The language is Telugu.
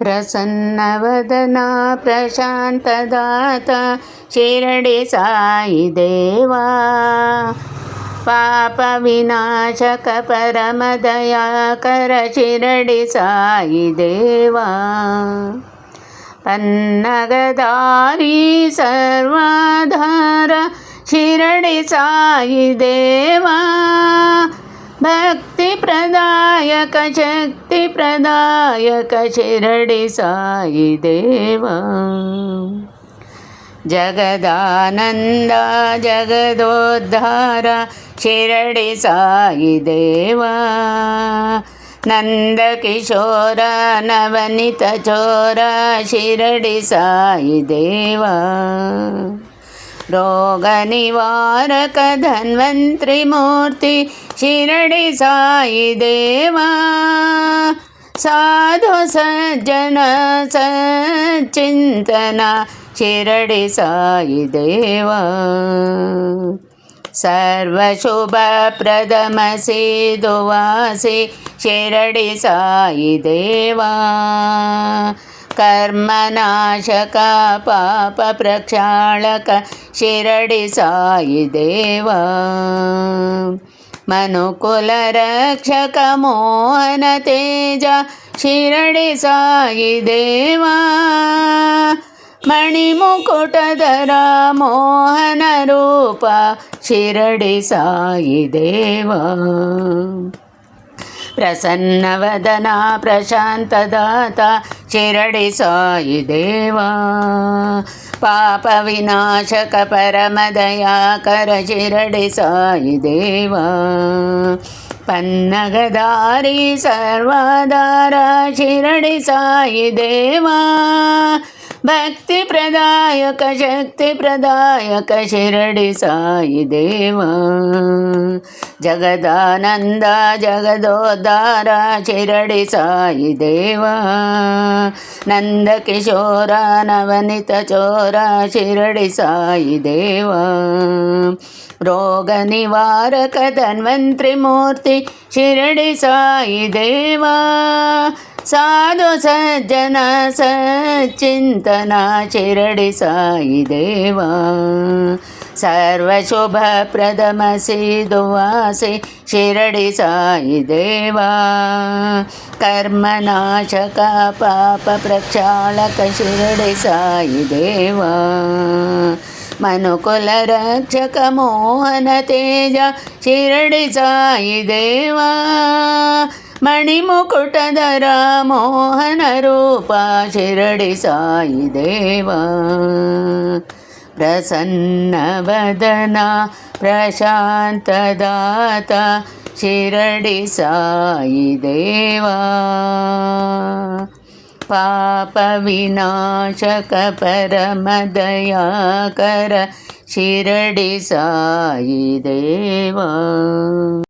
ప్రసన్నవదనా ప్రశాంతదాత షిరడి సాయి దేవా పాప వినాశక పరమదయాకర షిరడి సాయి దేవా పన్నగదారి సర్వాధార షిరడి సాయి దేవా భక్తి ప్రదాయక శక్తి ప్రదాయక షిరడి సాయి దేవా. జగదానంద జగదోద్ధార షిరడి సాయి దేవా. నందకిశోర నవనిత చోర షిరడి సాయి దేవా. రోగ నివారక ధన్వంత్రి మూర్తి షిరడి సాయి దేవా. సాధు సజ్జన సచ్చింతన షిరడి సాయి దేవా. సర్వశుభప్రదమసి దువాసి షిరడి సాయి దేవా. కర్మనాశక పాప ప్రక్షాళక షిరడి సాయి దేవా మనుకుల రక్షక మోహన తేజ షిరడి సాయి దేవా మణిముకుటధర మోహన రూప షిరడి సాయి దేవా ప్రసన్నవదన ప్రశాంతదాత షిరడి సాయి దేవా పాప వినాశక పరమదయాకర షిరడి సాయి దేవా పన్నగదారి సర్వాధార షిరడి సాయి దేవా భక్తి ప్రదాయక శక్తి ప్రదాయక శిరడి సాయి దేవా. జగదానంద జగదోదార శిరడి సాయి దేవా. నందకిశోర నవనిత చోర శిరడి సాయి దేవా. రోగ నివారక ధన్వంత్రి మూర్తి షిరడి సాయి దేవా సాధు సజ్జన సచ్చింతన షిరడి సాయి దేవా. సర్వశుభప్రదమసి దువాసి షిరడి సాయి దేవా. కర్మనాశక పాప ప్రక్షాళక షిరడి సాయి దేవా. మనుకుల రక్షక మోహన తేజ షిరడి సాయి దేవా. ಮಣಿಮುಕುಟದರ ಮೋಹನ ರೂಪ ಶಿರಡಿ ಸಾಯಿ ದೇವ. ಪ್ರಸನ್ನವದನ ಪ್ರಶಾಂತದಾತ ಶಿರಡಿ ಸಾಯಿ ದೇವ. ಪಾಪ ವಿನಾಶಕ ಪರಮದಯಾಕರ ಶಿರಡಿ ಸಾಯಿ ದೇವ.